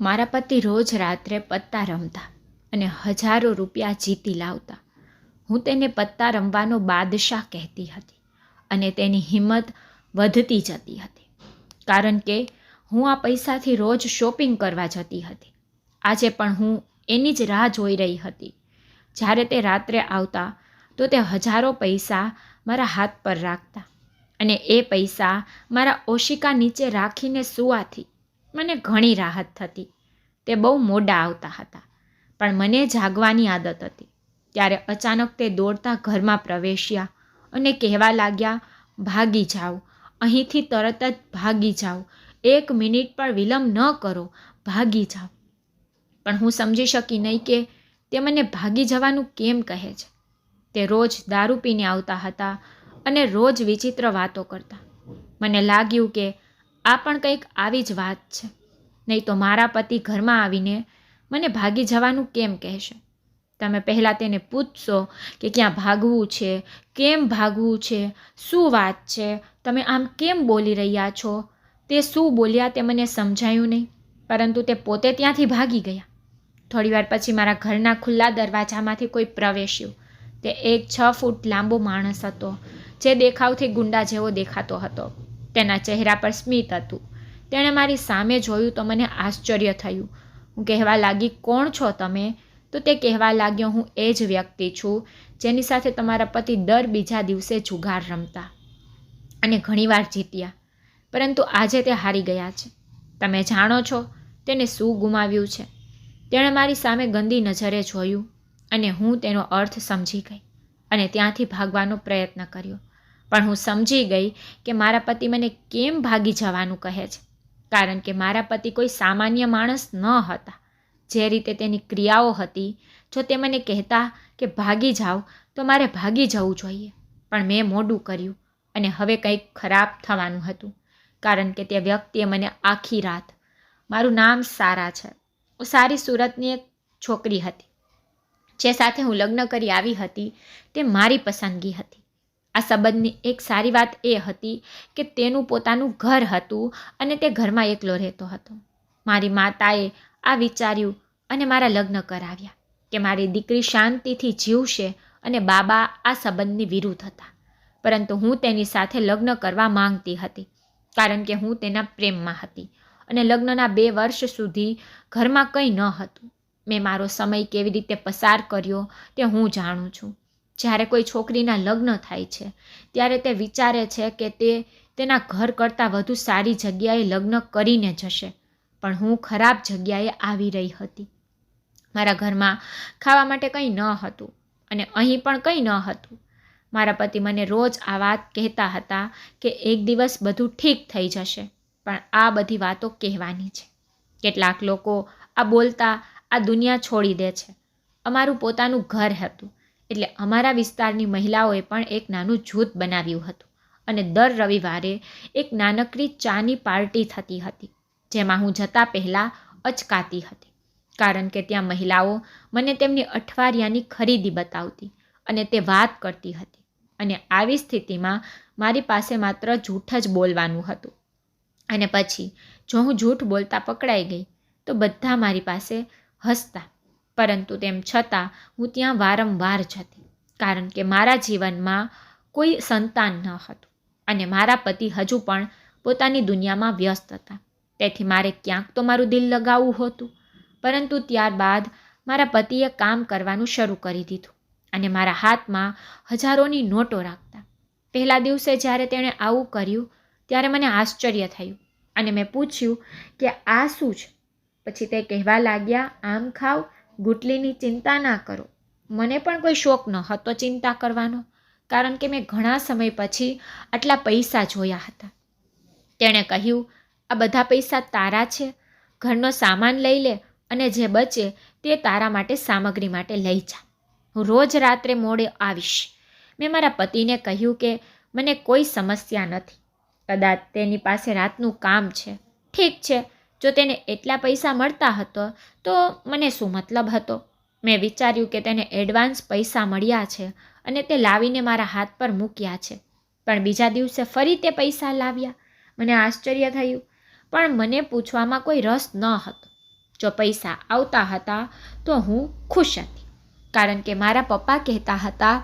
મારા પતિ રોજ રાત્રે પત્તા રમતા અને હજારો રૂપિયા જીતી લાવતા. હું તેને પત્તા રમવાનો બાદશાહ કહેતી હતી અને તેની હિંમત વધતી જતી હતી. કારણ કે હું આ પૈસાથી રોજ શોપિંગ કરવા જતી હતી. આજે પણ હું એની જ રાહ જોઈ રહી હતી. જ્યારે તે રાત્રે આવતા તો તે હજારો પૈસા મારા હાથ પર રાખતા અને એ પૈસા મારા ઓશિકા નીચે રાખીને સુવાથી મને ઘણી રાહત થતી. તે બહુ મોડા આવતા હતા. પણ મને જાગવાની આદત હતી. ત્યારે અચાનક તે દોડતા ઘરમાં પ્રવેશ્યા અને કહેવા લાગ્યા, ભાગી જાઓ અહીંથી તરત જ ભાગી જાઓ એક મિનિટ પણ વિલંબ ન કરો. ભાગી જાઓ પણ હું સમજી શકી નહીં કે તે મને ભાગી જવાનું કેમ કહે છે. તે રોજ દારૂ પીને આવતા હતા અને રોજ વિચિત્ર વાતો કરતા. મને લાગ્યું કે આ પણ કંઈક આવી જ વાત છે. નહીં તો મારા પતિ ઘરમાં આવીને મને ભાગી જવાનું કેમ કહેશે? તમે પહેલાં તેને પૂછશો કે ક્યાં ભાગવું છે, કેમ ભાગવું છે, શું વાત છે, તમે આમ કેમ બોલી રહ્યા છો? તે શું બોલ્યા તે મને સમજાયું નહીં, પરંતુ તે પોતે ત્યાંથી ભાગી ગયા. થોડીવાર પછી મારા ઘરના ખુલ્લા દરવાજામાંથી કોઈ પ્રવેશ્યું. તે એક છ ફૂટ લાંબો માણસ હતો, જે દેખાવથી ગુંડા જેવો દેખાતો હતો. તેના ચહેરા પર સ્મિત હતું. તેણે મારી સામે જોયું તો મને આશ્ચર્ય થયું. હું કહેવા લાગી, કોણ છો તમે? તો તે કહેવા લાગ્યો, હું એ જ વ્યક્તિ છું, જેની સાથે તમારા પતિ દર બીજા દિવસે જુગાર રમતા અને ઘણીવાર જીત્યા. પરંતુ આજે તે હારી ગયા છે. તમે જાણો છો, તેને શું ગુમાવ્યું છે? તેણે મારી સામે ગંદી નજરે જોયું અને હું તેનો અર્થ સમજી ગઈ અને ત્યાંથી ભાગવાનો પ્રયત્ન કર્યો. પણ હું સમજી ગઈ કે મારા પતિ મને કેમ ભાગી જવાનું કહે છે. કારણ કે મારા પતિ કોઈ સામાન્ય માણસ ન હતા. જે રીતે તેની ક્રિયાઓ હતી, જો તે મને કહેતા કે ભાગી જાઓ, તો મારે ભાગી જવું જોઈએ. પણ મેં મોડું કર્યું અને હવે કંઈક ખરાબ થવાનું હતું. કારણ કે તે વ્યક્તિએ મને આખી રાત, મારું નામ સારા છે હું સારી સુરતની એક છોકરી હતી, જે સાથે હું લગ્ન કરી આવી હતી, તે મારી પસંદગી હતી. આ સંબંધની એક સારી વાત એ હતી કે તેનું પોતાનું ઘર હતું અને તે ઘરમાં એકલો રહેતો હતો. મારી માતાએ આ વિચાર્યું અને મારા લગ્ન કરાવ્યા કે મારી દીકરી શાંતિથી જીવશે અને બાબા આ સંબંધની વિરુદ્ધ હતા. પરંતુ હું તેની સાથે લગ્ન કરવા માંગતી હતી કારણ કે હું તેના પ્રેમમાં હતી અને લગ્નના બે વર્ષ સુધી ઘરમાં કંઈ ન હતું. મેં મારો સમય કેવી રીતે પસાર કર્યો તે હું જાણું છું. જ્યારે કોઈ છોકરીના લગ્ન થાય છે, ત્યારે તે વિચારે છે કે તે તેના ઘર કરતાં વધુ સારી જગ્યાએ લગ્ન કરીને જશે. પણ હું ખરાબ જગ્યાએ આવી રહી હતી. મારા ઘરમાં ખાવા માટે કંઈ ન હતું અને અહીં પણ કંઈ ન હતું. મારા પતિ મને રોજ આ વાત કહેતા હતા કે એક દિવસ બધું ઠીક થઈ જશે, પણ આ બધી વાતો કહેવાની છે. કેટલાક લોકો આ બોલતા આ દુનિયા છોડી દે છે. અમારું પોતાનું ઘર હતું. એટલે અમારા વિસ્તારની મહિલાઓએ પણ એક નાનું જૂથ બનાવ્યું હતું. અને દર રવિવારે એક નાનકડી ચાની પાર્ટી થતી હતી, જેમાં હું જતાં પહેલાં અચકાતી હતી. કારણ કે ત્યાં મહિલાઓ મને તેમની અઠવાડિયાની ખરીદી બતાવતી અને તે વાત કરતી હતી. અને આવી સ્થિતિમાં મારી પાસે માત્ર જૂઠ જ બોલવાનું હતું. અને પછી જો હું જૂઠ બોલતા પકડાઈ ગઈ, તો બધા મારી પાસે હસતા પરંતુ તેમ છતાં હું ત્યાં વારંવાર જતી, કારણ કે મારા જીવનમાં કોઈ સંતાન ન હતું અને મારા પતિ હજુ પણ પોતાની દુનિયામાં વ્યસ્ત હતા. તેથી મારે ક્યાંક તો મારું દિલ લગાવવું હતું, પરંતુ ત્યારબાદ મારા પતિએ કામ કરવાનું શરૂ કરી દીધું અને મારા હાથમાં હજારોની નોટો રાખતા. પહેલા દિવસે જ્યારે તેણે આવું કર્યું, ત્યારે મને આશ્ચર્ય થયું અને મેં પૂછ્યું કે આ શું છે? પછી તે કહેવા લાગ્યા, આમ ખાવ ગુટલીની ચિંતા ના કરો. મને પણ કોઈ શોખ ન હતો ચિંતા કરવાનો, કારણ કે મેં ઘણા સમય પછી આટલા પૈસા જોયા હતા. તેણે કહ્યું, આ બધા પૈસા તારા છે. ઘરનો સામાન લઈ લે અને જે બચે તે તારા માટે સામગ્રી માટે લઈ જા. હું રોજ રાત્રે મોડે આવીશ. મેં મારા પતિને કહ્યું કે મને કોઈ સમસ્યા નથી. કદાચ તેની પાસે રાતનું કામ છે. ઠીક છે જો તેને એટલા પૈસા મળતા હતો, તો મને શું મતલબ હતો? મેં વિચાર્યું કે તેને એડવાન્સ પૈસા મળ્યા છે અને તે લાવીને મારા હાથ પર મૂક્યા છે. પણ બીજા દિવસે ફરી તે પૈસા લાવ્યા. મને આશ્ચર્ય થયું, પણ મને પૂછવામાં કોઈ રસ ન હતો. જો પૈસા આવતા હતા, તો હું ખુશ હતી. કારણ કે મારા પપ્પા કહેતા હતા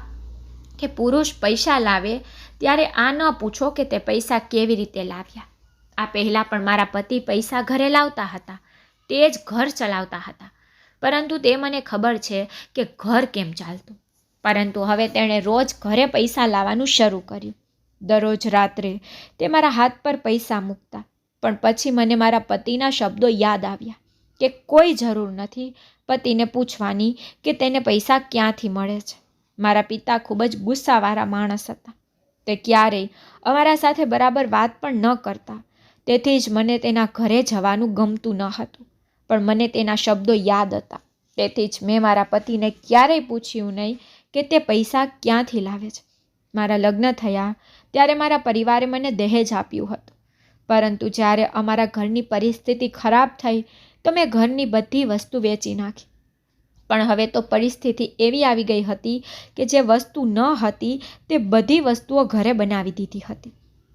કે પુરુષ પૈસા લાવે, ત્યારે આ ન પૂછો કે તે પૈસા કેવી રીતે લાવ્યા. આ પહેલાં પણ મારા પતિ પૈસા ઘરે લાવતા હતા, તે જ ઘર ચલાવતા હતા. પરંતુ તે મને ખબર છે કે ઘર કેમ ચાલતું. પરંતુ હવે તેણે રોજ ઘરે પૈસા લાવવાનું શરૂ કર્યું. દરરોજ રાત્રે તે મારા હાથ પર પૈસા મૂકતા, પણ પછી મને મારા પતિના શબ્દો યાદ આવ્યા કે કોઈ જરૂર નથી પતિને પૂછવાની કે તેને પૈસા ક્યાંથી મળે છે. મારા પિતા ખૂબ જ ગુસ્સાવાળા માણસ હતા. તે ક્યારેય અમારા સાથે બરાબર વાત પણ ન કરતા. તેથી જ મને તેના ઘરે જવાનું ગમતું ન હતું. પણ મને તેના શબ્દો યાદ હતા. તેથી જ મેં મારા પતિને ક્યારેય પૂછ્યું નહીં કે તે પૈસા ક્યાંથી લાવે છે. મારા લગ્ન થયા ત્યારે મારા પરિવારે મને દહેજ આપ્યું હતું. પરંતુ જ્યારે અમારા ઘરની પરિસ્થિતિ ખરાબ થઈ, તો મેં ઘરની બધી વસ્તુ વેચી નાખી. પણ હવે તો પરિસ્થિતિ એવી આવી ગઈ હતી કે જે વસ્તુ ન હતી, તે બધી વસ્તુઓ ઘરે બનાવી દીધી હતી.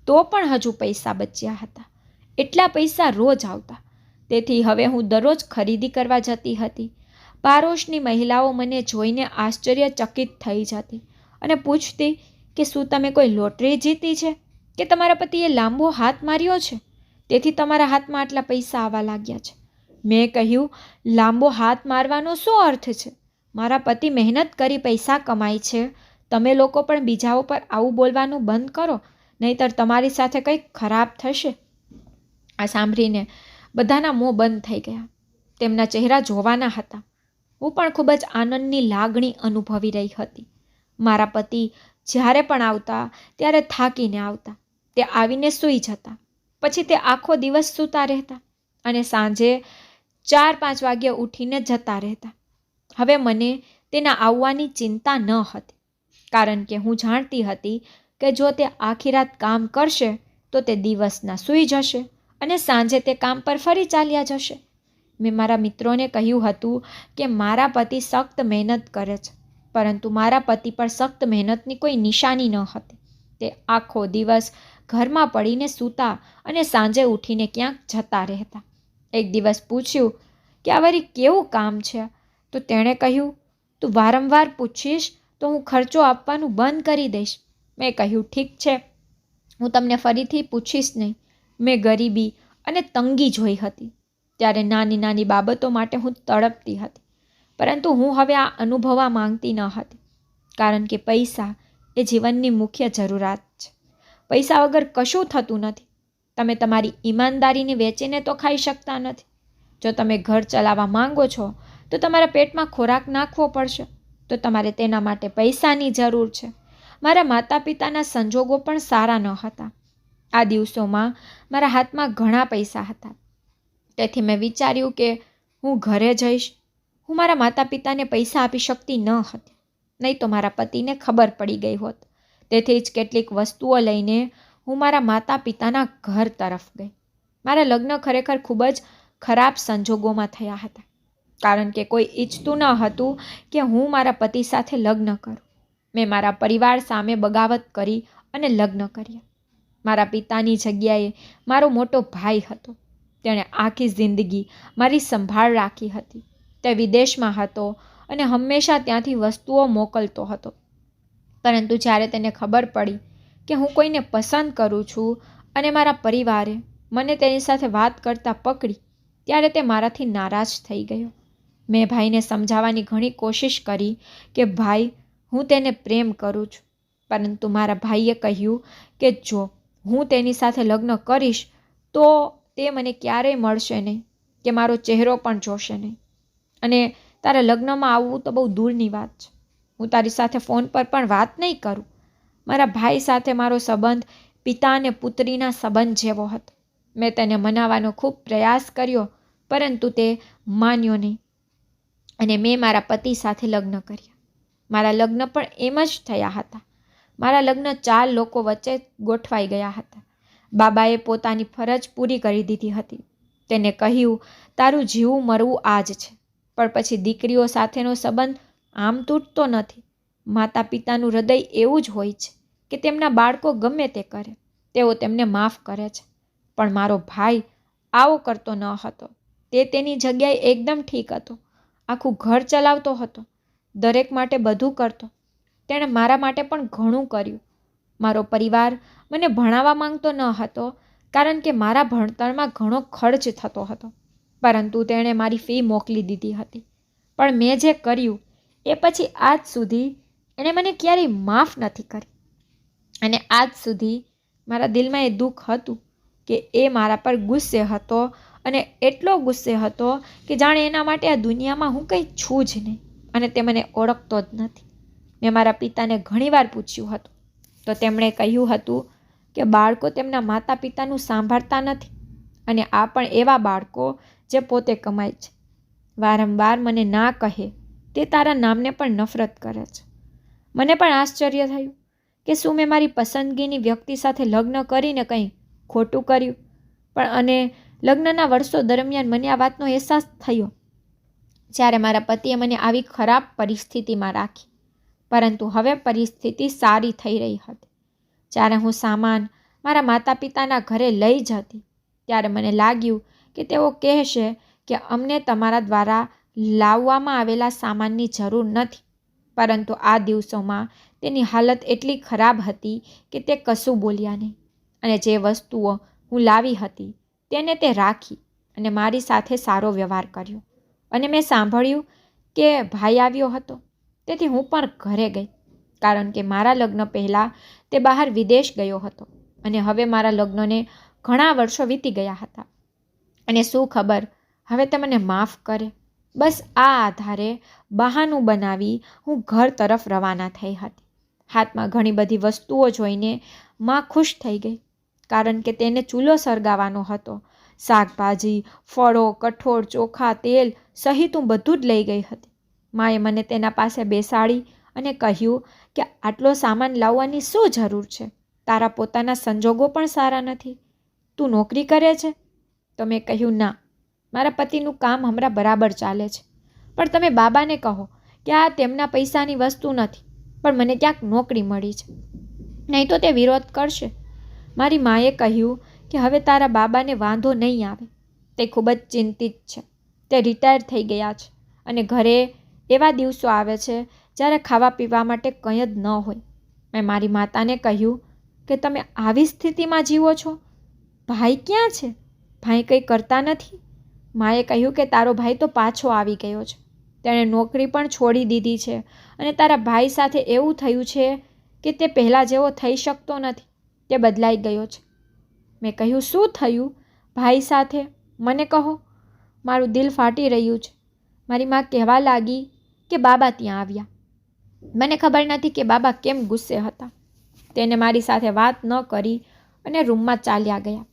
તો પણ હજુ પૈસા બચ્યા હતા. એટલા પૈસા રોજ આવતા. તેથી હવે હું દરરોજ ખરીદી કરવા જતી હતી. પારોશની મહિલાઓ મને જોઈને આશ્ચર્યચકિત થઈ જતી અને પૂછતી કે, શું તમે કોઈ લોટરી જીતી છે? કે તમારા પતિએ લાંબો હાથ માર્યો છે? તેથી તમારા હાથમાં આટલા પૈસા આવવા લાગ્યા છે. મેં કહ્યું, લાંબો હાથ મારવાનો શું અર્થ છે? મારા પતિ મહેનત કરી પૈસા કમાય છે. તમે લોકો પણ બીજાઓ પર આવું બોલવાનું બંધ કરો. નહીતર તમારી સાથે કંઈક ખરાબ થશે. આ સાંભળીને બધાના મોં બંધ થઈ ગયા. તેમના ચહેરા જોવાના હતા. હું પણ ખૂબ જ આનંદની લાગણી અનુભવી રહી હતી. મારા પતિ જ્યારે પણ આવતા, ત્યારે થાકીને આવતા. તે આવીને સૂઈ જતા. પછી તે આખો દિવસ સૂતા રહેતા અને સાંજે ચાર પાંચ વાગ્યે ઉઠીને જતા રહેતા. હવે મને તેના આવવાની ચિંતા ન હતી. કારણ કે હું જાણતી હતી કે જો તે આખી રાત કામ કરશે, તો તે દિવસના સૂઈ જશે. અને સાંજે તે કામ પર ફરી ચાલ્યા જશે. મેં મારા મિત્રોને કહ્યું હતું કે મારા પતિ સખ્ત મહેનત કરે છે, પરંતુ મારા પતિ પર સખ્ત મહેનતની કોઈ નિશાની ન હતી. તે આખો દિવસ ઘરમાં પડીને સૂતા અને સાંજે ઉઠીને ક્યાંક જતા રહેતા. એક દિવસ પૂછ્યું કે આ વળી કેવું કામ છે? તો તેણે કહ્યું, તું વારંવાર પૂછીશ તો હું ખર્ચો આપવાનું બંધ કરી દઈશ. મેં કહ્યું, ઠીક છે, હું તમને ફરીથી પૂછીશ નહીં. મેં ગરીબી અને તંગી જોઈ હતી. ત્યારે નાની નાની બાબતો માટે હું તડપતી હતી. પરંતુ હું હવે આ અનુભવવા માંગતી ન હતી. કારણ કે પૈસા એ જીવનની મુખ્ય જરૂરિયાત છે. પૈસા વગર કશું થતું નથી. તમે તમારી ઈમાનદારીને વેચીને તો ખાઈ શકતા નથી. જો તમે ઘર ચલાવવા માંગો છો, તો તમારા પેટમાં ખોરાક નાખવો પડશે. તો તમારે તેના માટે પૈસાની જરૂર છે. મારા માતા પિતાના સંજોગો પણ સારા ન હતા. આ દિવસોમાં મારા હાથમાં ઘણા પૈસા હતા. તેથી મેં વિચાર્યું કે હું ઘરે જઈશ. હું મારા માતા પિતાને પૈસા આપી શકતી ન હતી. નહીં તો મારા પતિને ખબર પડી ગઈ હોત. તેથી જ કેટલીક વસ્તુઓ લઈને હું મારા માતા પિતાના ઘર તરફ ગઈ. મારા લગ્ન ખરેખર ખૂબ જ ખરાબ સંજોગોમાં થયા હતા. કારણ કે કોઈ ઈચ્છતું ન હતું કે હું મારા પતિ સાથે લગ્ન કરું. મેં મારા પરિવાર સામે બગાવત કરી અને લગ્ન કર્યા. મારા પિતાની જગ્યાએ મારો મોટો ભાઈ હતો. તેણે આખી જિંદગી મારી સંભાળ રાખી હતી. તે વિદેશમાં હતો અને હંમેશા ત્યાંથી વસ્તુઓ મોકલતો હતો. પરંતુ જ્યારે તેને ખબર પડી કે હું કોઈને પસંદ કરું છું અને મારા પરિવારે મને તેની સાથે વાત કરતાં પકડી, ત્યારે તે મારાથી નારાજ થઈ ગયો. મેં ભાઈને સમજાવવાની ઘણી કોશિશ કરી કે, ભાઈ, હું તેને પ્રેમ કરું છું. પરંતુ મારા ભાઈએ કહ્યું કે, જો હું તેની સાથે લગ્ન કરીશ, તો તે મને ક્યારેય મળશે નહીં કે મારો ચહેરો પણ જોશે નહીં. અને તારા લગ્નમાં આવવું તો બહુ દૂરની વાત છે. હું તારી સાથે ફોન પર પણ વાત નહીં કરું. મારા ભાઈ સાથે મારો સંબંધ પિતા અને પુત્રીના સંબંધ જેવો હતો. મેં તેને મનાવવાનો ખૂબ પ્રયાસ કર્યો, પરંતુ તે માન્યો નહીં. અને મેં મારા પતિ સાથે લગ્ન કર્યા. મારા લગ્ન પણ એમ જ થયા હતા. મારા લગ્ન ચાર લોકો વચ્ચે ગોઠવાઈ ગયા હતા. બાબાએ પોતાની ફરજ પૂરી કરી દીધી હતી. તેને કહ્યું, તારું જીવું મરવું આ જ છે. પણ પછી દીકરીઓ સાથેનો સંબંધ આમ તૂટતો નથી. માતા પિતાનું હૃદય એવું જ હોય છે કે તેમના બાળકો ગમે તે કરે. તેઓ તેમને માફ કરે છે. પણ મારો ભાઈ આવો કરતો ન હતો. તે તેની જગ્યાએ એકદમ ઠીક હતો. આખું ઘર ચલાવતો હતો. દરેક માટે બધું કરતો. તેણે મારા માટે પણ ઘણું કર્યું. મારો પરિવાર મને ભણાવવા માંગતો ન હતો, કારણ કે મારા ભણતરમાં ઘણો ખર્ચ થતો હતો. પરંતુ તેણે મારી ફી મોકલી દીધી હતી. પણ મેં જે કર્યું, એ પછી આજ સુધી એણે મને ક્યારેય માફ નથી કરી. અને આજ સુધી મારા દિલમાં એ દુઃખ હતું કે એ મારા પર ગુસ્સે હતો અને એટલો ગુસ્સે હતો કે જાણે એના માટે આ દુનિયામાં હું કંઈ છું જ નહીં અને તે મને ઓળખતો જ નથી. મેં મારા પિતાને ઘણીવાર પૂછ્યું હતું. તો તેમણે કહ્યું હતું કે બાળકો તેમના માતા પિતાનું સાંભળતા નથી અને આ પણ એવા બાળકો જે પોતે કમાય છે. વારંવાર મને ના કહે તે તારા નામને પણ નફરત કરે છે. મને પણ આશ્ચર્ય થયું કે શું મેં મારી પસંદગીની વ્યક્તિ સાથે લગ્ન કરીને કંઈ ખોટું કર્યું? પણ અને લગ્નના વર્ષો દરમિયાન મને આ વાતનો અહેસાસ થયો. જ્યારે મારા પતિએ મને આવી ખરાબ પરિસ્થિતિમાં રાખી. પરંતુ હવે પરિસ્થિતિ સારી થઈ રહી હતી. જ્યારે હું સામાન મારા માતા પિતાના ઘરે લઈ જતી, ત્યારે મને લાગ્યું કે તેઓ કહેશે કે અમને તમારા દ્વારા લાવવામાં આવેલા સામાનની જરૂર નથી, પરંતુ આ દિવસોમાં તેની હાલત એટલી ખરાબ હતી કે તે કશું બોલ્યા નહીં. અને જે વસ્તુઓ હું લાવી હતી, તેને તે રાખી અને મારી સાથે સારો વ્યવહાર કર્યો. અને મેં સાંભળ્યું કે ભાઈ આવ્યો હતો. તેથી હું પણ ઘરે ગઈ, કારણ કે મારા લગ્ન પહેલાં તે બહાર વિદેશ ગયો હતો અને હવે મારા લગ્નને ઘણા વર્ષો વીતી ગયા હતા. અને શું ખબર, હવે તે મને માફ કરે. બસ આ આધારે બહાનું બનાવી હું ઘર તરફ રવાના થઈ હતી. હાથમાં ઘણી બધી વસ્તુઓ જોઈને માં ખુશ થઈ ગઈ, કારણ કે તેને ચૂલો સળગાવવાનો હતો. શાકભાજી, ફળો, કઠોળ, ચોખા, તેલ સહિત હું બધું જ લઈ ગઈ હતી. માએ મને તેના પાસે બેસાડી અને કહ્યું કે આટલો સામાન લાવવાની શું જરૂર છે? તારા પોતાના સંજોગો પણ સારા નથી. તું નોકરી કરે છે? તો મેં કહ્યું, ના. મારા પતિનું કામ હમણાં બરાબર ચાલે છે. પણ તમે બાબાને કહો કે આ તેમના પૈસાની વસ્તુ નથી, પણ મને ક્યાંક નોકરી મળી છે. નહીં તો તે વિરોધ કરશે. મારી માએ કહ્યું કે હવે તારા બાબાને વાંધો નહીં આવે. તે ખૂબ જ ચિંતિત છે. તે રિટાયર થઈ ગયા છે અને ઘરે એવા દિવસો આવે છે જ્યારે ખાવા પીવા માટે કંઈ જ ન હોય. મેં મારી માતાને કહ્યું કે તમે આવી સ્થિતિમાં જીવો છો? ભાઈ ક્યાં છે? ભાઈ કંઈ કરતા નથી? માએ કહ્યું કે તારો ભાઈ તો પાછો આવી ગયો છે. તેણે નોકરી પણ છોડી દીધી છે અને તારા ભાઈ સાથે એવું થયું છે કે તે પહેલાં જેવો થઈ શકતો નથી. તે બદલાઈ ગયો છે. મેં કહ્યું, શું થયું? ભાઈ સાથે? મને કહો. મારું દિલ ફાટી રહ્યું છે. મારી માં કહેવા લાગી કે બાબા ત્યાં આવ્યા. મને ખબર નથી કે બાબા કેમ ગુસ્સે હતા. તેને મારી સાથે વાત ન કરી અને રૂમમાં ચાલ્યા ગયા.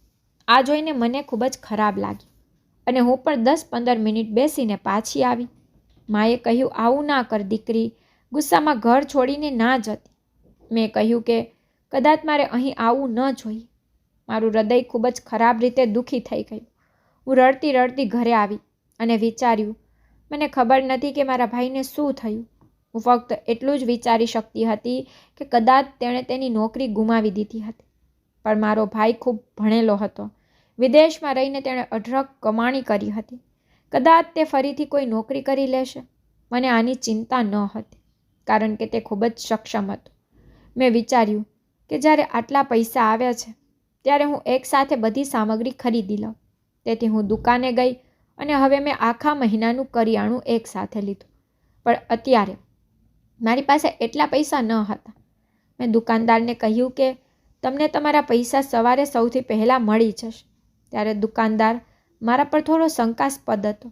આ જોઈને મને ખૂબ જ ખરાબ લાગી અને હું પણ દસ પંદર મિનિટ બેસીને પાછી આવી. માએ કહ્યું, આવું ના કર દીકરી, ગુસ્સામાં ઘર છોડીને ના જતી. મેં કહ્યું કે, કદાચ મારે અહીં આવવું ન જોઈએ. મારું હૃદય ખૂબ જ ખરાબ રીતે દુઃખી થઈ ગયું. હું રડતી રડતી ઘરે આવી અને વિચાર્યું મને ખબર નથી કે મારા ભાઈને શું થયું. હું ફક્ત એટલું જ વિચારી શકતી હતી કે કદાચ તેણે તેની નોકરી ગુમાવી દીધી હતી. પણ મારો ભાઈ ખૂબ ભણેલો હતો. વિદેશમાં રહીને તેણે અઢળક કમાણી કરી હતી. કદાચ તે ફરીથી કોઈ નોકરી કરી લેશે. મને આની ચિંતા ન હતી, કારણ કે તે ખૂબ જ સક્ષમ હતો. મેં વિચાર્યું કે જ્યારે આટલા પૈસા આવ્યા છે, ત્યારે હું એકસાથે બધી સામગ્રી ખરીદી લઉં. તેથી હું દુકાને ગઈ અને હવે મેં આખા મહિનાનું કરિયાણું એકસાથે લીધું. પણ અત્યારે મારી પાસે એટલા પૈસા ન હતા. મેં દુકાનદારને કહ્યું કે તમને તમારા પૈસા સવારે સૌથી પહેલાં મળી જશે. ત્યારે દુકાનદાર મારા પર થોડો શંકાસ્પદ હતો,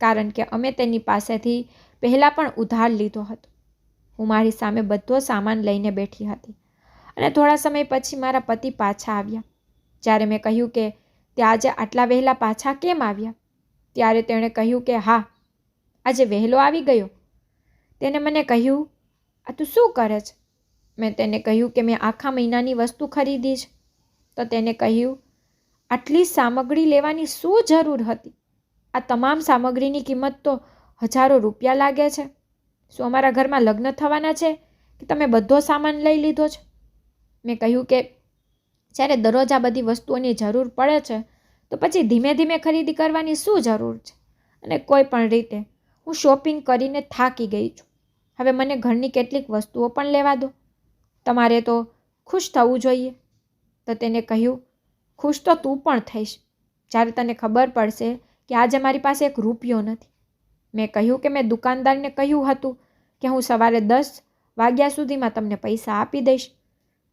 કારણ કે અમે તેની પાસેથી પહેલાં પણ ઉધાર લીધો હતો. હું મારી સામે બધો સામાન લઈને બેઠી હતી અને થોડા સમય પછી મારા પતિ પાછા આવ્યા. જ્યારે મેં કહ્યું કે તે આજે આટલા વહેલા પાછા કેમ આવ્યા? ત્યારે તેણે કહ્યું કે, હા, આજે વહેલો આવી ગયો. તેને મને કહ્યું, આ તું શું કરે છે? મેં તેને કહ્યું કે, મેં આખા મહિનાની વસ્તુ ખરીદી છે. તો તેને કહ્યું, આટલી સામગ્રી લેવાની શું જરૂર હતી? આ તમામ સામગ્રીની કિંમત તો હજારો રૂપિયા લાગે છે. શું અમારા ઘરમાં લગ્ન થવાના છે કે તમે બધો સામાન લઈ લીધો છે? મેં કહ્યું કે, જ્યારે દરરોજ આ બધી વસ્તુઓની જરૂર પડે છે તો પછી ધીમે ધીમે ખરીદી કરવાની શું જરૂર છે? અને કોઈ પણ રીતે હું શોપિંગ કરીને થાકી ગઈ છું. હવે મને ઘરની કેટલીક વસ્તુઓ પણ લેવા દો. તમારે તો ખુશ થવું જોઈએ. તો તેને કહ્યું, ખુશ તો તું પણ થઈશ. જ્યારે તને ખબર પડશે કે આજે મારી પાસે એક રૂપિયો નથી. મેં કહ્યું કે મેં દુકાનદારને કહ્યું હતું કે હું સવારે દસ વાગ્યા સુધીમાં તમને પૈસા આપી દઈશ.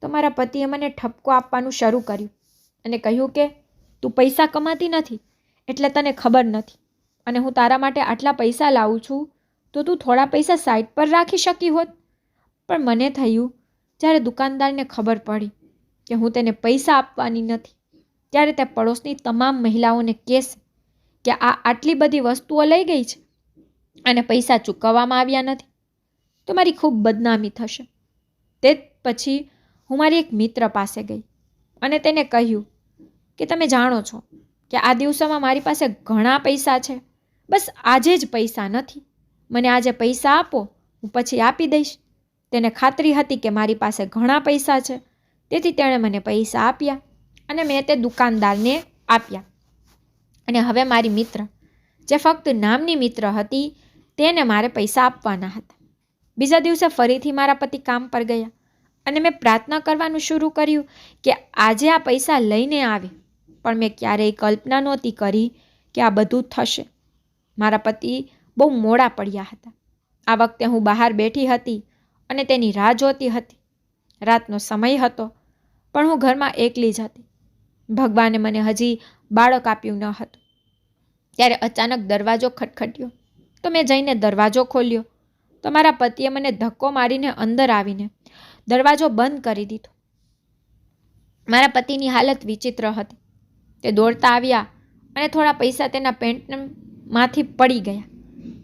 તો મારા પતિએ મને ઠપકો આપવાનું શરૂ કર્યું અને કહ્યું કે તું પૈસા કમાતી નથી, એટલે તને ખબર નથી. અને હું તારા માટે આટલા પૈસા લાવું છું, તો તું થોડા પૈસા સાઈડ પર રાખી શકી હોત. પણ મને થયું, જ્યારે દુકાનદારને ખબર પડી કે હું તેને પૈસા આપવાની નથી, ત્યારે તે પડોશની તમામ મહિલાઓને કહેશે કે આ આટલી બધી વસ્તુઓ લઈ ગઈ છે અને પૈસા ચૂકવવામાં આવ્યા નથી. તો મારી ખૂબ બદનામી થશે. તે પછી હું મારી એક મિત્ર પાસે ગઈ અને તેને કહ્યું કે તમે જાણો છો કે આ દિવસોમાં મારી પાસે ઘણા પૈસા છે. બસ આજે જ પૈસા નથી. મને આજે પૈસા આપો, હું પછી આપી દઈશ. તેને ખાતરી હતી કે મારી પાસે ઘણા પૈસા છે. તેથી તેણે મને પૈસા આપ્યા અને મેં તે દુકાનદારને આપ્યા. અને હવે મારી મિત્ર, જે ફક્ત નામની મિત્ર હતી, તેને મારે પૈસા આપવાના હતા. બીજા દિવસે ફરીથી મારા પતિ કામ પર ગયા અને મેં પ્રાર્થના કરવાનું શરૂ કર્યું કે આજે આ પૈસા લઈને આવે. પણ મેં ક્યારેય કલ્પના નહોતી કરી કે આ બધું થશે. મારા પતિ બહુ મોડા પડ્યા હતા. આ વખતે હું બહાર બેઠી હતી અને તેની રાહ જોતી હતી. રાતનો સમય હતો, પણ હું ઘરમાં એકલી જ હતી. ભગવાને મને હજી બાળક આપ્યું ન હતું. ત્યારે અચાનક દરવાજો ખટખટ્યો. તો મેં જઈને દરવાજો ખોલ્યો. તો મારા પતિએ મને ધક્કો મારીને અંદર આવીને દરવાજો બંધ કરી દીધો. મારા પતિની હાલત વિચિત્ર હતી. તે દોડતા આવ્યા અને થોડા પૈસા તેના પેન્ટમાંથી પડી ગયા.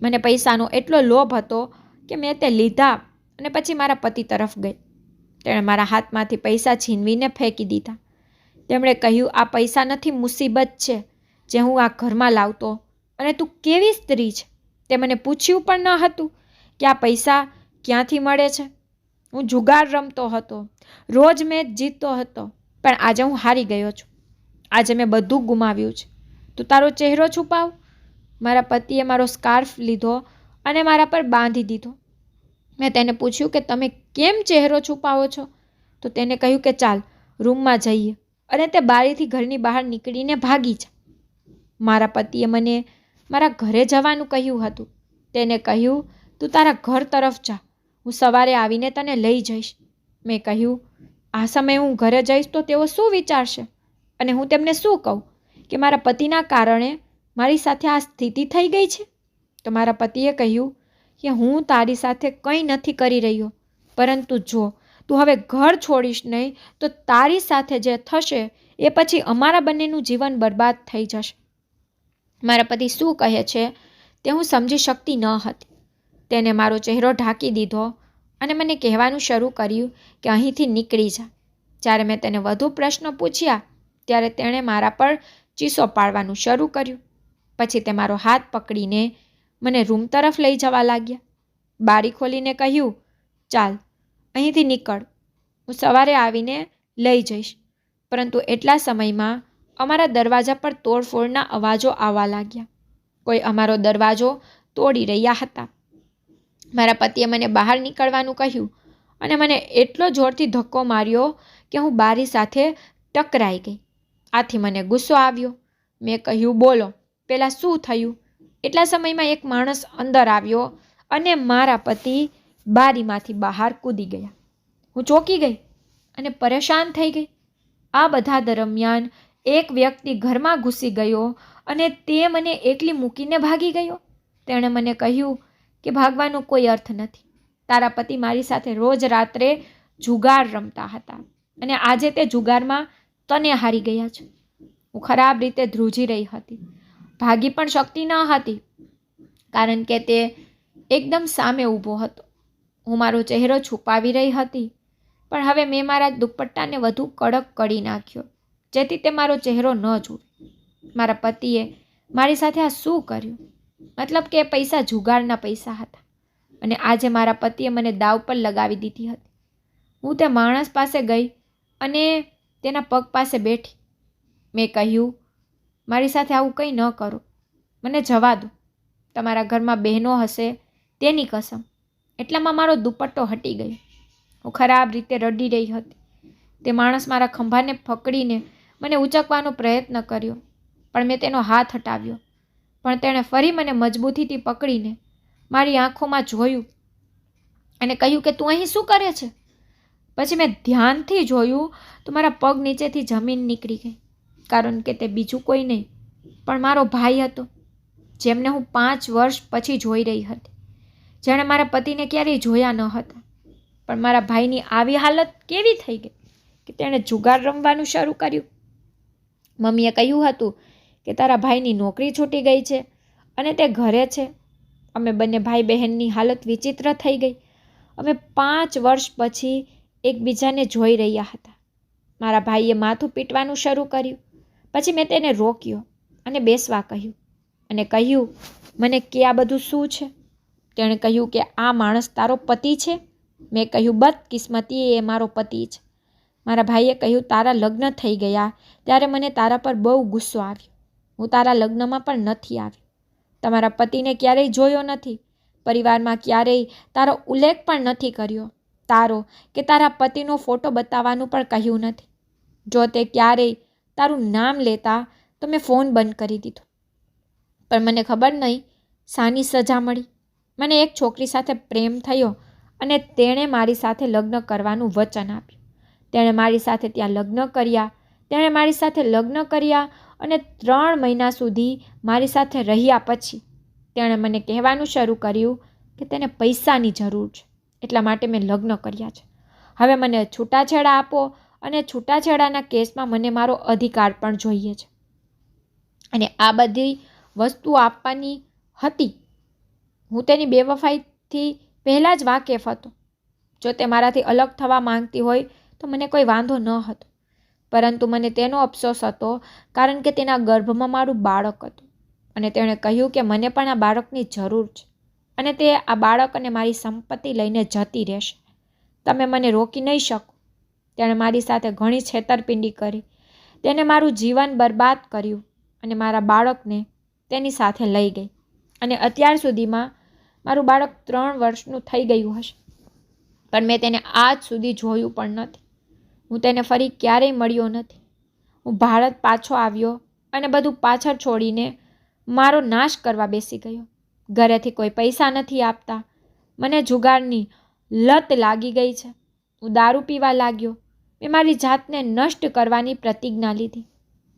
મને પૈસાનો એટલો લોભ હતો કે મેં તે લીધા અને પછી મારા પતિ તરફ ગઈ. તેણે મારા હાથમાંથી પૈસા છીનવીને ફેંકી દીધા. તેમણે કહ્યું, આ પૈસા નથી, મુસીબત છે જે હું આ ઘરમાં લાવતો. અને તું કેવી સ્ત્રી છે? તે મને પૂછ્યું પણ ન હતું કે આ પૈસા ક્યાંથી મળે છે. હું જુગાર રમતો હતો. રોજ મેચ જીતતો હતો, પણ આજે હું હારી ગયો છું. આજે મેં બધું ગુમાવ્યું છે. તું તારો ચહેરો છુપાવ. મારા પતિએ મારો સ્કાર્ફ લીધો અને મારા પર બાંધી દીધો. મેં તેને પૂછ્યું કે તમે કેમ ચહેરો છુપાવો છો? તો તેને કહ્યું કે ચાલ, રૂમમાં જઈએ અને તે બારીથી ઘરની બહાર નીકળીને ભાગી જા. મારા પતિએ મને મારા ઘરે જવાનું કહ્યું હતું. તેને કહ્યું, તું તારા ઘર તરફ જા. હું સવારે આવીને તને લઈ જઈશ. મેં કહ્યું, આ સમયે હું ઘરે જઈશ તો તેઓ શું વિચારશે? અને હું તેમને શું કહું? કે મારા પતિના કારણે મારી સાથે આ સ્થિતિ થઈ ગઈ છે? તો મારા પતિએ કહ્યું કે હું તારી સાથે કંઈ નથી કરી રહ્યો. પરંતુ જો તું હવે ઘર છોડીશ નહીં, તો તારી સાથે જે થશે એ પછી અમારા બંનેનું જીવન બરબાદ થઈ જશે. મારા પતિ શું કહે છે તે હું સમજી શકતી ન હતી. તેને મારો ચહેરો ઢાંકી દીધો અને મને કહેવાનું શરૂ કર્યું કે અહીંથી નીકળી જા. જ્યારે મેં તેને વધુ પ્રશ્નો પૂછ્યા ત્યારે તેણે મારા પર ચીસો પાડવાનું શરૂ કર્યું. પછી તે મારો હાથ પકડીને મને રૂમ તરફ લઈ જવા લાગ્યા. બારી ખોલીને કહ્યું, ચાલ, અહીંથી નીકળ. હું સવારે આવીને લઈ જઈશ. પરંતુ એટલા સમયમાં અમારા દરવાજા પર તોડફોડના અવાજો આવવા લાગ્યા. કોઈ અમારો દરવાજો તોડી રહ્યા હતા. મારા પતિએ મને બહાર નીકળવાનું કહ્યું અને મને એટલો જોરથી ધક્કો માર્યો કે હું બારી સાથે ટકરાઈ ગઈ. આથી મને ગુસ્સો આવ્યો. મેં કહ્યું, બોલો પહેલાં શું થયું? એટલા સમયમાં એક માણસ અંદર આવ્યો અને મારા પતિ બારીમાંથી બહાર કૂદી ગયા. હું ચોંકી ગઈ અને પરેશાન થઈ ગઈ. આ બધા દરમિયાન એક વ્યક્તિ ઘરમાં ઘૂસી ગયો અને તે મને એકલી મૂકીને ભાગી ગયો. તેણે મને કહ્યું કે, ભાગવાનો કોઈ અર્થ નથી. તારા પતિ મારી સાથે રોજ રાત્રે જુગાર રમતા હતા અને આજે તે જુગારમાં તને હારી ગયા છે. હું ખરાબ રીતે ધ્રુજી રહી હતી. ભાગી પણ શક્તિ ન હતી, કારણ કે તે એકદમ સામે ઊભો હતો. હું મારો ચહેરો છુપાવી રહી હતી, પણ હવે મેં મારા દુપટ્ટાને વધુ કડક કરી નાખ્યો, જેથી તે મારો ચહેરો ન જુએ. મારા પતિએ મારી સાથે આ શું કર્યું? મતલબ કે પૈસા જુગારના પૈસા હતા, અને આજે મારા પતિએ મને દાવ પર લગાવી દીધી હતી. હું તે માણસ પાસે ગઈ અને તેના પગ પાસે બેઠી. મેં કહ્યું, મારી સાથે આવું કંઈ ન કરો. મને જવા દો. તમારા ઘરમાં બહેનો હશે તેની કસમ. એટલામાં મારો દુપટ્ટો હટી ગયો. હું ખરાબ રીતે રડી રહી હતી. તે માણસ મારા ખંભાને પકડીને મને ઉચકવાનો પ્રયત્ન કર્યો, પણ મેં તેનો હાથ હટાવ્યો. પણ તેણે ફરી મને મજબૂતીથી પકડીને મારી આંખોમાં જોયું અને કહ્યું કે, તું અહીં શું કરે છે? પછી મેં ધ્યાનથી જોયું તો મારા પગ નીચેથી જમીન નીકળી ગઈ. કારણ કે તે બીજું કોઈ નહીં, પણ મારો ભાઈ હતો, જેમને હું પાંચ વર્ષ પછી જોઈ રહી હતી. જેણે મારા પતિને ક્યારેય જોયા ન હતા. પણ મારા ભાઈની આવી હાલત કેવી થઈ ગઈ કે તેણે જુગાર રમવાનું શરૂ કર્યું. મમ્મીએ કહ્યું હતું કે તારા ભાઈની નોકરી છૂટી ગઈ છે અને તે ઘરે છે. અમે બંને ભાઈ બહેનની હાલત વિચિત્ર થઈ ગઈ. અમે પાંચ વર્ષ પછી એકબીજાને જોઈ રહ્યા હતા. મારા ભાઈએ માથું પીટવાનું શરૂ કર્યું. પછી મેં તેને રોક્યો અને બેસવા કહ્યું અને કહ્યું, મને કે આ બધું શું છે? તેણે કહ્યું કે, આ માણસ તારો પતિ છે. મેં કહ્યું બદકિસ્મતી એ મારો પતિ છે. મારા ભાઈએ કહ્યું, તારા લગ્ન થઈ ગયા ત્યારે મને તારા પર બહુ ગુસ્સો આવ્યો. હું તારા લગ્નમાં પણ નથી આવ્યો. તમારા પતિને ક્યારેય જોયો નથી. પરિવારમાં ક્યારેય તારો ઉલ્લેખ પણ નથી કર્યો. તારો કે તારા પતિનો ફોટો બતાવવાનું પણ કહ્યું નથી. જો તે ક્યારેય તારું નામ લેતા, તો મેં ફોન બંધ કરી દીધો. પણ મને ખબર નહીં સાની સજા મળી. મને એક છોકરી સાથે પ્રેમ થયો અને તેણે મારી સાથે લગ્ન કરવાનું વચન આપ્યું. તેણે મારી સાથે ત્યાં લગ્ન કર્યા, તેણે મારી સાથે લગ્ન કર્યા અને ત્રણ મહિના સુધી મારી સાથે રહ્યા પછી તેણે મને કહેવાનું શરૂ કર્યું કે તેને પૈસાની જરૂર છે. એટલા માટે મેં લગ્ન કર્યા છે. હવે મને છૂટાછેડા આપો અને છૂટાછેડાના કેસમાં મને મારો અધિકાર પણ જોઈએ છે. અને આ બધી વસ્તુઓ આપવાની હતી. હું તેની બેવફાઈથી પહેલાં જ વાકેફ હતો. જો તે મારાથી અલગ થવા માંગતી હોય તો મને કોઈ વાંધો ન હતો. પરંતુ મને તેનો અફસોસ હતો કારણ કે તેના ગર્ભમાં મારું બાળક હતું. અને તેણે કહ્યું કે મને પણ આ બાળકની જરૂર છે. અને તે આ બાળક અને મારી સંપત્તિ લઈને જતી રહેશે. તમે મને રોકી નહીં શકો. તેણે મારી સાથે ઘણી છેતરપિંડી કરી. તેને મારું જીવન બરબાદ કર્યું અને મારા બાળકને તેની સાથે લઈ ગઈ. અને અત્યાર સુધીમાં મારું બાળક ત્રણ વર્ષનું થઈ ગયું હશે. પણ મેં તેને આજ સુધી જોયું પણ નથી. હું તેને ફરી ક્યારેય મળ્યો નથી. હું ભારત પાછો આવ્યો અને બધું પાછળ છોડીને મારો નાશ કરવા બેસી ગયો. ઘરેથી કોઈ પૈસા નથી આપતા. મને જુગારની લત લાગી ગઈ છે. હું દારૂ પીવા લાગ્યો. મેં મારી જાતને નષ્ટ કરવાની પ્રતિજ્ઞા લીધી.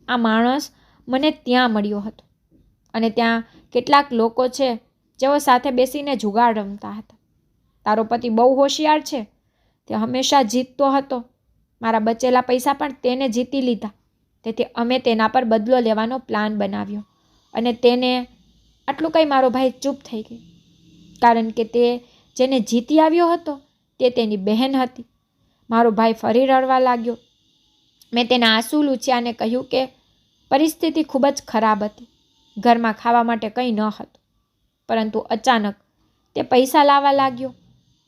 આ માણસ મને ત્યાં મળ્યો હતો. અને ત્યાં કેટલાક લોકો છે જેઓ સાથે બેસીને જુગાર રમતા હતા. તારો પતિ બહુ હોશિયાર છે. તે હંમેશા જીતતો હતો. મારા બચેલા પૈસા પણ તેને જીતી લીધા. તેથી અમે તેના પર બદલો લેવાનો પ્લાન બનાવ્યો. અને તેને આટલું કંઈ મારો ભાઈ ચૂપ થઈ ગઈ કારણ કે તે જેને જીતી આવ્યો હતો, તે તેની બહેન હતી. મારો ભાઈ ફરી રડવા લાગ્યો. મેં તેના આંસુ લૂછ્યા અને કહ્યું કે પરિસ્થિતિ ખૂબ જ ખરાબ હતી. ઘરમાં ખાવા માટે કંઈ ન હતું. પરંતુ અચાનક તે પૈસા લાવવા લાગ્યો.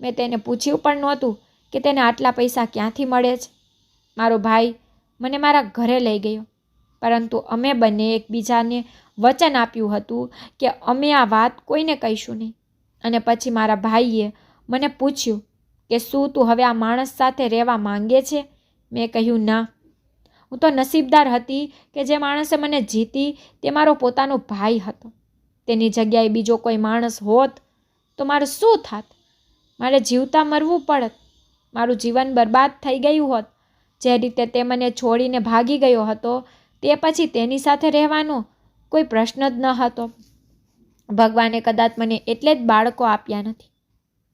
મેં તેને પૂછ્યું પણ નહોતું કે તેને આટલા પૈસા ક્યાંથી મળે છે. મારો ભાઈ મને મારા ઘરે લઈ ગયો. પરંતુ અમે બંને એકબીજાને વચન આપ્યું હતું કે અમે આ વાત કોઈને કહીશું નહીં. અને પછી મારા ભાઈએ મને પૂછ્યું કે શું તું હવે આ માણસ સાથે રહેવા માંગે છે? મેં કહ્યું, ના. હું તો નસીબદાર હતી કે જે માણસે મને જીતી તે મારો પોતાનો ભાઈ હતો. તેની જગ્યાએ બીજો કોઈ માણસ હોત તો મારે શું થાત? મારે જીવતા મરવું પડત. મારું જીવન બરબાદ થઈ ગયું હોત. જે રીતે તે મને છોડીને ભાગી ગયો હતો તે પછી તેની સાથે રહેવાનો કોઈ પ્રશ્ન જ ન હતો. ભગવાને કદાચ મને એટલે જ બાળકો આપ્યા નથી.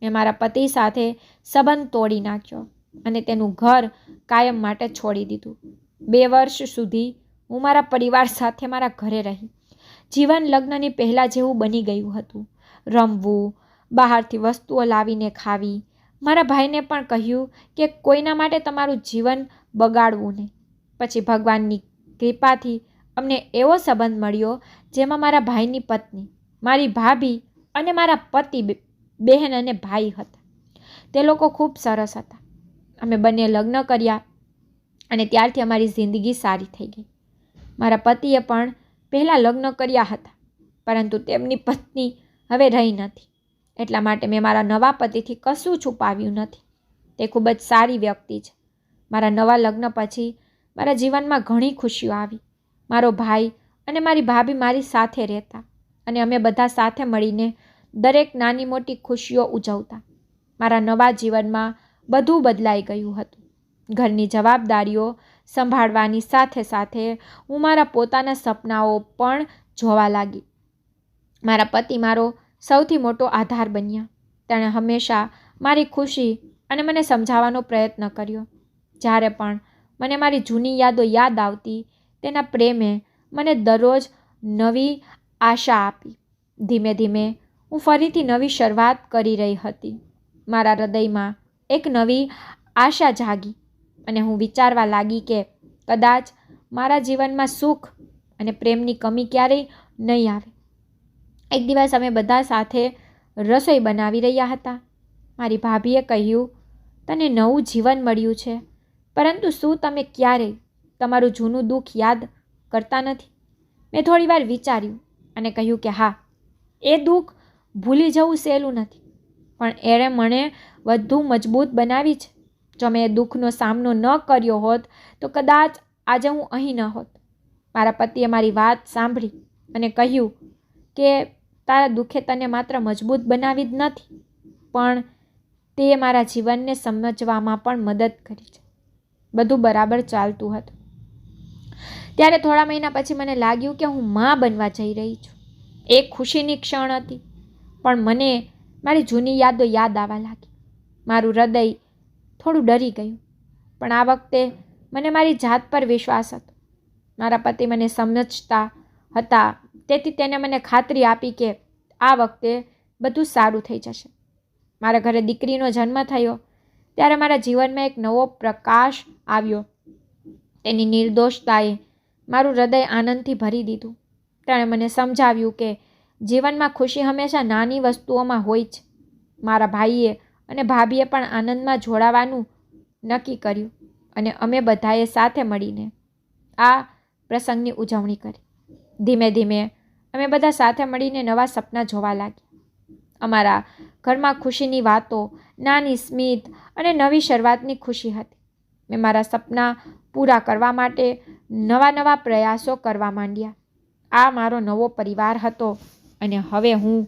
મેં મારા પતિ સાથે સંબંધ તોડી નાખ્યો અને તેનું ઘર કાયમ માટે છોડી દીધું. બે વર્ષ સુધી હું મારા પરિવાર સાથે મારા ઘરે રહી. જીવન લગ્નની પહેલાં જેવું બની ગયું હતું. રમવું, બહારથી વસ્તુઓ લાવીને ખાવી. મારા ભાઈને પણ કહ્યું કે કોઈના માટે તમારું જીવન બગાડવું નહીં. પછી ભગવાનની કૃપાથી અમને એવો સંબંધ મળ્યો, જેમાં મારા ભાઈની પત્ની, મારી ભાભી અને મારા પતિ બહેન અને ભાઈ હતા. તે લોકો ખૂબ સરસ હતા. અમે બંને લગ્ન કર્યા અને ત્યારથી અમારી જિંદગી સારી થઈ ગઈ. મારા પતિએ પણ પહેલાં લગ્ન કર્યા હતા, પરંતુ તેમની પત્ની હવે રહી નથી. એટલા માટે મેં મારા નવા પતિથી કશું છુપાવ્યું નથી. તે ખૂબ જ સારી વ્યક્તિ છે. મારા નવા લગ્ન પછી મારા જીવનમાં ઘણી ખુશીઓ આવી. મારો ભાઈ અને મારી ભાભી મારી સાથે રહેતા અને અમે બધા સાથે મળીને દરેક નાની મોટી ખુશીઓ ઉજવતા. મારા નવા જીવનમાં બધું બદલાઈ ગયું હતું. ઘરની જવાબદારીઓ સંભાળવાની સાથે સાથે હું મારા પોતાના સપનાઓ પણ જોવા લાગી. મારા પતિ મારો સૌથી મોટો આધાર બન્યા. તેણે હંમેશા મારી ખુશી અને મને સમજાવવાનો પ્રયત્ન કર્યો. જ્યારે પણ મને મારી જૂની યાદો યાદ આવતી. તેના પ્રેમે મને દરરોજ નવી આશા આપી. ધીમે ધીમે હું ફરીથી નવી શરૂઆત કરી રહી હતી. મારા હૃદયમાં એક નવી આશા જાગી અને હું વિચારવા લાગી કે કદાચ મારા જીવનમાં સુખ અને પ્રેમની કમી ક્યારેય નહીં આવે. એક દિવસ અમે બધા સાથે રસોઈ બનાવી રહ્યા હતા. મારી ભાભીએ કહ્યું, તને નવું જીવન મળ્યું છે. પરંતુ શું તમે ક્યારેય તમારું જૂનું દુઃખ યાદ કરતા નથી? મેં થોડી વાર વિચાર્યું અને કહ્યું કે હા, એ દુઃખ ભૂલી જવું સહેલું નથી. પણ એણે મને વધુ મજબૂત બનાવી છે. જો મેં એ દુઃખનો સામનો ન કર્યો હોત, તો કદાચ આજે હું અહીં ન હોત. મારા પતિએ મારી વાત સાંભળી અને કહ્યું કે તારા દુઃખે તને માત્ર મજબૂત બનાવી જ નથી, પણ તે મારા જીવનને સમજવામાં પણ મદદ કરી છે. બધું બરાબર ચાલતું હતું. ત્યારે થોડા મહિના પછી મને લાગ્યું કે હું મા બનવા જઈ રહી છું. એ ખુશીની ક્ષણ હતી, પણ મને મારી જૂની યાદો યાદ આવવા લાગી. મારું હૃદય થોડું ડરી ગયું, પણ આ વખતે મને મારી જાત પર વિશ્વાસ હતો. મારા પતિ મને સમજતા હતા, તેથી તેને મને ખાતરી આપી કે આ વખતે બધું સારું થઈ જશે. મારા ઘરે દીકરીનો જન્મ થયો ત્યારે મારા જીવનમાં એક નવો પ્રકાશ આવ્યો. તેની નિર્દોષતાએ મારું હૃદય આનંદથી ભરી દીધું. તેણે મને સમજાવ્યું કે જીવનમાં ખુશી હંમેશા નાની વસ્તુઓમાં હોય છે. મારા ભાઈએ અને ભાભીએ પણ આનંદમાં જોડાવાનું નક્કી કર્યું અને અમે બધાએ સાથે મળીને આ પ્રસંગની ઉજવણી કરી. ધીમે ધીમે અમે બધા સાથે મળીને નવા સપના જોવા લાગ્યા. અમારા ઘરમાં ખુશીની વાતો, નાની સ્મિત અને નવી શરૂઆતની ખુશી હતી. મેં મારા સપના પૂરા કરવા માટે નવા નવા પ્રયાસો કરવા માંડ્યા. આ મારો નવો પરિવાર હતો અને હવે હું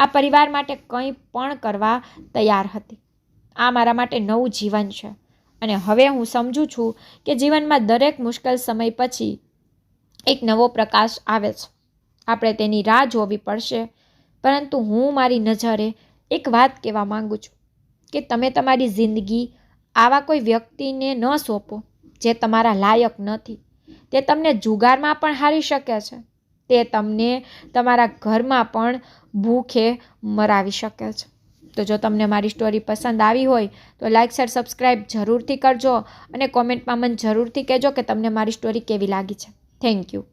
આ પરિવાર માટે કંઈ પણ કરવા તૈયાર હતી. આ મારા માટે નવું જીવન છે અને હવે હું સમજું છું કે જીવનમાં દરેક મુશ્કેલ સમય પછી એક નવો પ્રકાશ આવે છે. આપણે તેની રાહ જોવી પડશે પરંતુ હું મારી નજરે એક વાત કહેવા માંગુ છું કે તમે તમારી જિંદગી આવા કોઈ વ્યક્તિને ન સોંપો જે તમારા લાયક નથી. તે તમને જુગારમાં પણ હારી શકે છે. તે તમને તમારા ઘરમાં પણ ભૂખે મરાવી શકે છે. તો જો તમને મારી સ્ટોરી પસંદ આવી હોય તો લાઇક શેર સબસ્ક્રાઈબ જરૂરથી કરજો અને કોમેન્ટમાં મને જરૂરથી કહેજો કે તમને મારી સ્ટોરી કેવી લાગી છે. Thank you